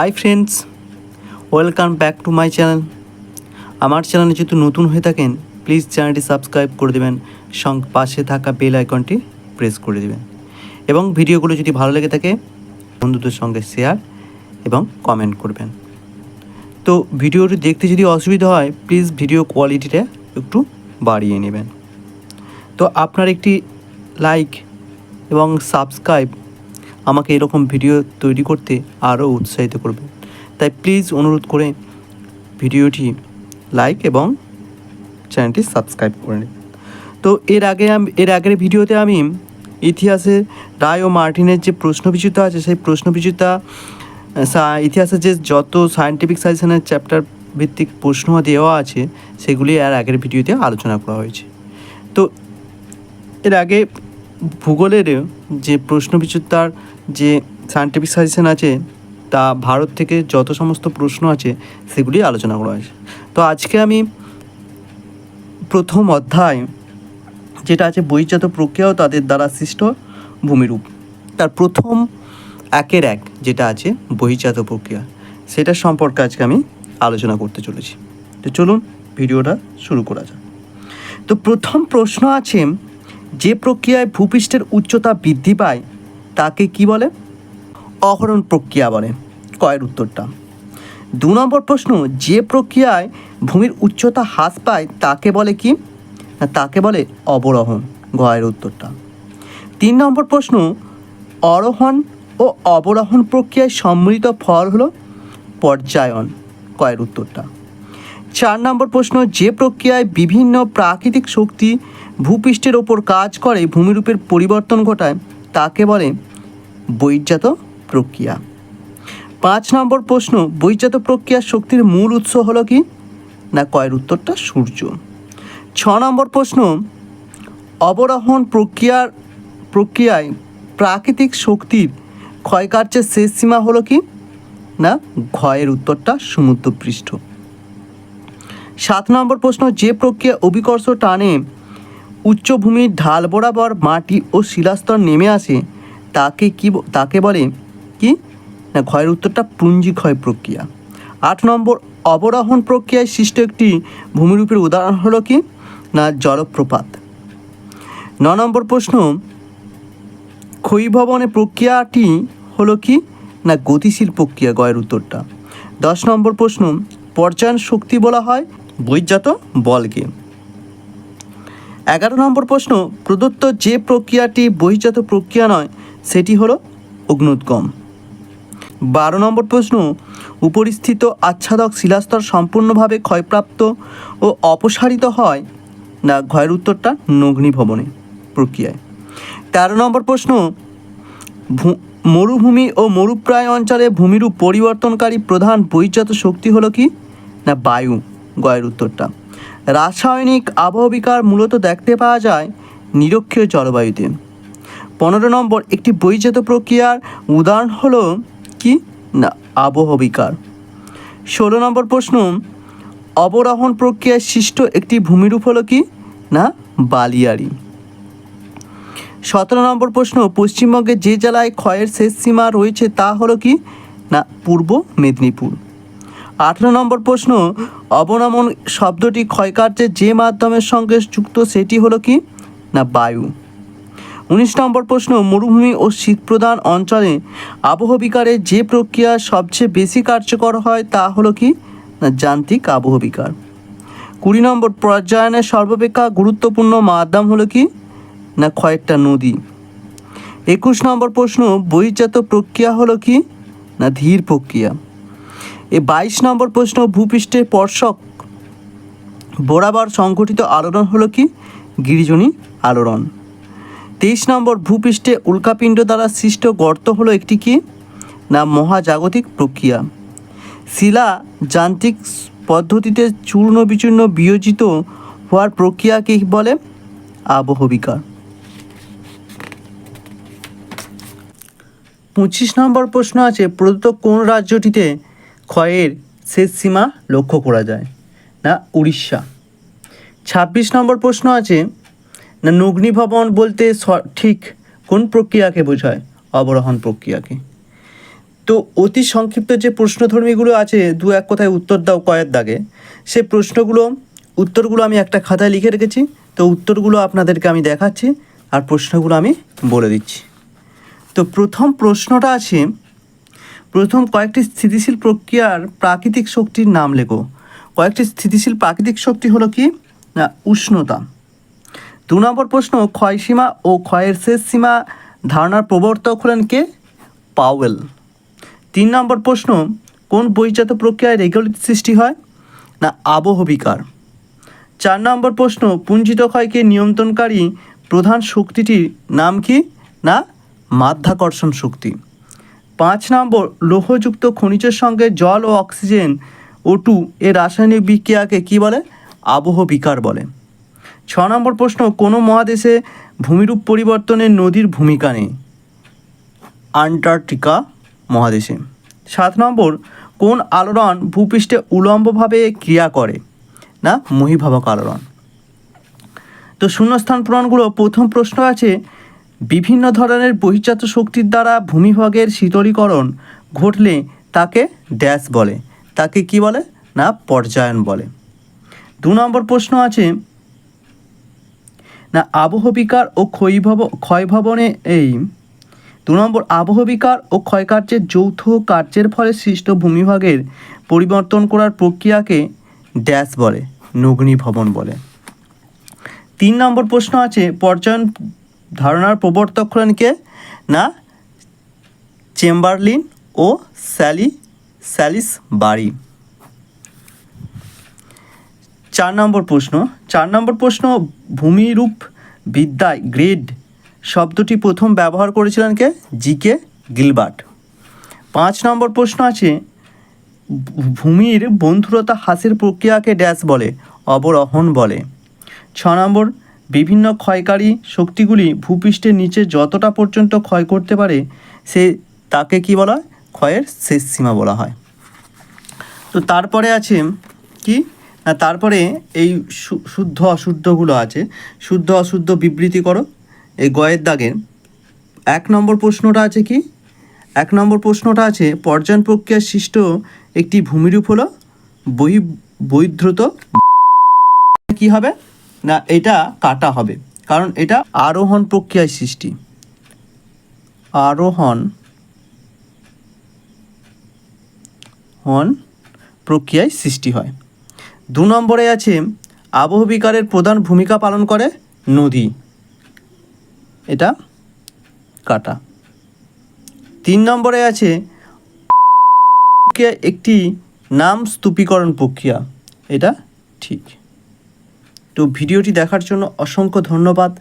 Hi friends welcome back to my channel আমার চ্যানেলে যদি নতুন হয়ে থাকেন প্লিজ চ্যানেলটি সাবস্ক্রাইব করে দেবেন, সঙ্গে পাশে থাকা বেল আইকনটি প্রেস করে দেবেন। এবং ভিডিওগুলো যদি ভালো লেগে থাকে, বন্ধুদের সঙ্গে শেয়ার এবং কমেন্ট করবেন। তো ভিডিওটি দেখতে যদি অসুবিধা হয় প্লিজ ভিডিও কোয়ালিটিটা একটু বাড়িয়ে নেবেন। তো আপনার একটি লাইক এবং সাবস্ক্রাইব আমাকে এরকম ভিডিও তৈরি করতে আরও উৎসাহিত করবে। তাই প্লিজ অনুরোধ করে ভিডিওটি লাইক এবং চ্যানেলটি সাবস্ক্রাইব করে নিন। তো এর আগে এর আগের ভিডিওতে আমি ইতিহাসে রায় ও মার্টিনের যে প্রশ্নবিচিতা আছে, সেই প্রশ্নবিচিতা সা- ইতিহাসের যে যত সায়েন্টিফিক সাজেশনের চ্যাপ্টার ভিত্তিক প্রশ্ন দেওয়া আছে, সেগুলি এর আগের ভিডিওতে আলোচনা করা হয়েছে। তো এর আগে ভূগোলের যে প্রশ্নবিচিত্রার যে সায়েন্টিফিক সাজেশন আছে, তা ভারত থেকে যত সমস্ত প্রশ্ন আছে, সেগুলি আলোচনা করা হয়েছে। তো আজকে আমি প্রথম অধ্যায়, যেটা আছে বহির্জাত প্রক্রিয়া ও তাদের দ্বারা সৃষ্ট ভূমিরূপ। তার প্রথম একের এক যেটা আছে বহির্জাত প্রক্রিয়া, সেটা সম্পর্কে আজকে আমি আলোচনা করতে চলেছি। তো চলুন ভিডিওটা শুরু করা যাক। তো প্রথম প্রশ্ন আছে যে প্রক্রিয়ায় ভূপৃষ্ঠের উচ্চতা বৃদ্ধি পায়, তাকে কি বলে? অহরণ প্রক্রিয়া বলে। কয়ের উত্তরটা। দু নম্বর প্রশ্ন, যে প্রক্রিয়ায় ভূমির উচ্চতা হ্রাস পায়, তাকে বলে কি? তাকে বলে অবরোহণ। গয়ের উত্তরটা। তিন নম্বর প্রশ্ন, অরোহণ ও অবরোহণ প্রক্রিয়ায় সম্মিলিত ফল হলো পর্যায়ন। কয়ের উত্তরটা। চার নম্বর প্রশ্ন, যে প্রক্রিয়ায় বিভিন্ন প্রাকৃতিক শক্তি ভূপৃষ্ঠের ওপর কাজ করে, ভূমিরূপের পরিবর্তন ঘটায়, তাকে বলে বহির্জাত প্রক্রিয়া। পাঁচ নম্বর প্রশ্ন বহির্জাত প্রক্রিয়ার শক্তির মূল উৎস হলো কি? না, কয়ের উত্তরটা সূর্য। ছ নম্বর প্রশ্ন, অবরোহণ প্রক্রিয়ার, প্রক্রিয়ায় প্রাকৃতিক শক্তির ক্ষয়কার্যের শেষ সীমা হলো কি? না, ক্ষয়ের উত্তরটা সমুদ্রপৃষ্ঠ। সাত নম্বর প্রশ্ন, যে প্রক্রিয়া অভিকর্ষ টানে উচ্চভূমির ঢাল বরাবর মাটি ও শিলাস্তর নেমে আসে, তাকে কি তাকে বলে? কি? না, ক্ষয়ের উত্তরটা পুঞ্জি ক্ষয় প্রক্রিয়া। আট নম্বর, অবরোহণ প্রক্রিয়ায় সৃষ্ট একটি ভূমিরূপের উদাহরণ হলো কি? না, জলপ্রপাত। ন নম্বর প্রশ্ন ক্ষয়ীভবনের প্রক্রিয়াটি হলো কি? না, গতিশীল প্রক্রিয়া, গয়ের উত্তরটা। দশ নম্বর প্রশ্ন, পর্যায়ন শক্তি বলা হয় বৈজাত বলকে এগারো নম্বর প্রশ্ন, প্রদত্ত যে প্রক্রিয়াটি বহির্জাত প্রক্রিয়া নয়, সেটি হলো অগ্নুদ্গম। বারো নম্বর প্রশ্ন, উপরিস্থিত আচ্ছাদক শিলাস্তর সম্পূর্ণভাবে ক্ষয়প্রাপ্ত ও অপসারিত হয় না ক্ষয়ের উত্তরটা নগ্নিভবনে প্রক্রিয়ায়? তেরো নম্বর প্রশ্ন মরুভূমি ও মরুপ্রায় অঞ্চলে ভূমিরূপ পরিবর্তনকারী প্রধান বহির্জাত শক্তি হলো কি? না বায়ু। গয়ের উত্তরটা। রাসায়নিক আবহবিকার মূলত দেখতে পাওয়া যায় নিরক্ষীয় জলবায়ুতে। পনেরো নম্বর, একটি বহির্জাত প্রক্রিয়ার উদাহরণ হলো কি? না, আবহবিকার। ষোলো নম্বর প্রশ্ন, অবরোহণ প্রক্রিয়ায় সৃষ্ট একটি ভূমিরূপ হলো কি? না, বালিয়ারি। সতেরো নম্বর প্রশ্ন পশ্চিমবঙ্গে যে জেলায় ক্ষয়ের শেষ সীমা রয়েছে তা হলো কি? না, পূর্ব মেদিনীপুর। আঠেরো নম্বর প্রশ্ন, অবনমন শব্দটি ক্ষয়কার্যের যে মাধ্যমের সঙ্গে যুক্ত সেটি হলো কি? না, বায়ু। উনিশ নম্বর প্রশ্ন, মরুভূমি ও শীতপ্রধান অঞ্চলে আবহবিকারে যে প্রক্রিয়া সবচেয়ে বেশি কার্যকর হয় তা হলো কি? না, যান্ত্রিক আবহবিকার। কুড়ি নম্বর, পর্যায়নের সর্বাপেক্ষা গুরুত্বপূর্ণ মাধ্যম হলো কি? না, কয়েকটা নদী। একুশ নম্বর প্রশ্ন, বহির্জাত প্রক্রিয়া হলো কি? না, ধীর প্রক্রিয়া। এ বাইশ নম্বর প্রশ্ন, ভূপৃষ্ঠের স্পর্শক বরাবর সংঘটিত আলোড়ন হলো কি? গিরিজনী আলোড়ন। তেইশ নম্বর, ভূপৃষ্ঠে উল্কাপিণ্ড দ্বারা সৃষ্ট গর্ত হলো একটি কি? না, মহাজাগতিক প্রক্রিয়া। শিলা যান্ত্রিক পদ্ধতিতে চূর্ণ বিচূর্ণ বিয়োজিত হওয়ার প্রক্রিয়াকে বলে? আবহবিকার পঁচিশ নম্বর প্রশ্ন আছে, প্রদত্ত কোন রাজ্যটিতে ক্ষয়ের শেষ সীমা লক্ষ্য করা যায়। না, উড়িষ্যা। ছাব্বিশ নম্বর প্রশ্ন আছে, না নগ্নিভবন বলতে স- ঠিক কোন প্রক্রিয়াকে বোঝায়? অবরোহণ প্রক্রিয়াকে। তো অতি সংক্ষিপ্ত যে প্রশ্নধর্মীগুলো আছে, দু এক কথায় উত্তর দাও কয়ের দাগে। সে প্রশ্নগুলো, উত্তরগুলো আমি একটা খাতায় লিখে রেখেছি, তো উত্তরগুলো আপনাদেরকে আমি দেখাচ্ছি, আর প্রশ্নগুলো আমি বলে দিচ্ছি। তো প্রথম প্রশ্নটা আছে প্রথম কয়েকটি স্থিতিশীল প্রক্রিয়ার প্রাকৃতিক শক্তির নাম লেখো। কয়েকটি স্থিতিশীল প্রাকৃতিক শক্তি হলো কি? না, উষ্ণতা। দু নম্বর প্রশ্ন ক্ষয়সীমা ও ক্ষয়ের শেষ সীমা ধারণার প্রবর্তক হলেন কে? পাওয়েল। তিন নম্বর প্রশ্ন, কোন বহির্জাত প্রক্রিয়ায় রেগুলেটর সৃষ্টি হয়? না আবহবিকার চার নম্বর প্রশ্ন, পুঞ্জিত ক্ষয়কে নিয়ন্ত্রণকারী প্রধান শক্তিটির নাম কি? না, মাধ্যাকর্ষণ শক্তি। পাঁচ নম্বর, লৌহযুক্ত খনিজের সঙ্গে জল ও অক্সিজেন ও টু এর রাসায়নিক বিক্রিয়াকে কী বলে? আবহ বিকার বলে। ছ নম্বর প্রশ্ন, কোনো মহাদেশে ভূমিরূপ পরিবর্তনে নদীর ভূমিকা নেই? আন্টার্কটিকা মহাদেশে। সাত নম্বর, কোন আলোড়ন ভূপৃষ্ঠে উলম্বভাবে ক্রিয়া করে না মহিভাবক আলোড়ন? তো শূন্যস্থান পূরণগুলো প্রথম প্রশ্ন আছে বিভিন্ন ধরনের বহির্জাত শক্তির দ্বারা ভূমিভাগের শীতলীকরণ ঘটলে তাকে ড্যাশ বলে। তাকে কি বলে? না, পর্যায়ন বলে। দু নম্বর প্রশ্ন আছে, না, আবহবিকার ও ক্ষয়ভব, ক্ষয়ভবনে এই, দু নম্বর, আবহবিকার ও ক্ষয়কার্যের যৌথ কার্যের ফলে সৃষ্ট ভূমিভাগের পরিবর্তন করার প্রক্রিয়াকে ড্যাশ বলে, নগ্নিভবন বলে। তিন নম্বর প্রশ্ন আছে, পর্যায়ন ধারণার প্রবর্তক হলেন কে? না, চেম্বারলিন ও স্যালি, স্যালিস বাড়ি চার নম্বর প্রশ্ন, চার নম্বর প্রশ্ন, ভূমিরূপ বিদ্যায় গ্রেড শব্দটি প্রথম ব্যবহার করেছিলেন কে? জি কে গিলবার্ট। পাঁচ নম্বর প্রশ্ন আছে, ভূমির বন্ধুরতা হ্রাসের প্রক্রিয়াকে ড্যাশ বলে, অবরোহণ বলে। ছ নম্বর বিভিন্ন ক্ষয়কারী শক্তিগুলি ভূপৃষ্ঠের নিচে যতটা পর্যন্ত ক্ষয় করতে পারে, সে তাকে কি বলা হয়? ক্ষয়ের শেষ সীমা বলা হয়। তো তারপরে আছে কি? তারপরে এই শুদ্ধ অশুদ্ধগুলো আছে। শুদ্ধ অশুদ্ধ বিবৃতি করো। এই গয়ের দাগের। এক নম্বর প্রশ্নটা আছে কি? এক নম্বর প্রশ্নটা আছে, পর্যায়ন প্রক্রিয়ার সৃষ্ট একটি ভূমিরূপ হলো বহি বৈধৃত কি হবে? না, এটা কাটা হবে। কারণ এটা আরোহণ প্রক্রিয়ায় সৃষ্টি। আরোহণ হন প্রক্রিয়ায় সৃষ্টি হয়। দু নম্বরে আছে, আবহবিকারের প্রধান ভূমিকা পালন করে নদী। এটা কাটা। তিন নম্বরে আছে একটি নাম স্তূপীকরণ প্রক্রিয়া। এটা ঠিক। তো ভিডিওটি দেখার জন্য অসংখ্য ধন্যবাদ।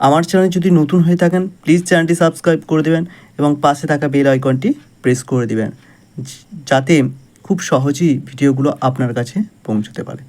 আমার চ্যানেল যদি নতুন হয়ে থাকেন প্লিজ চ্যানেলটি সাবস্ক্রাইব করে দেবেন এবং পাশে থাকা বেল আইকনটি প্রেস করে দেবেন যাতে খুব সহজেই ভিডিওগুলো আপনার কাছে পৌঁছতে পারে।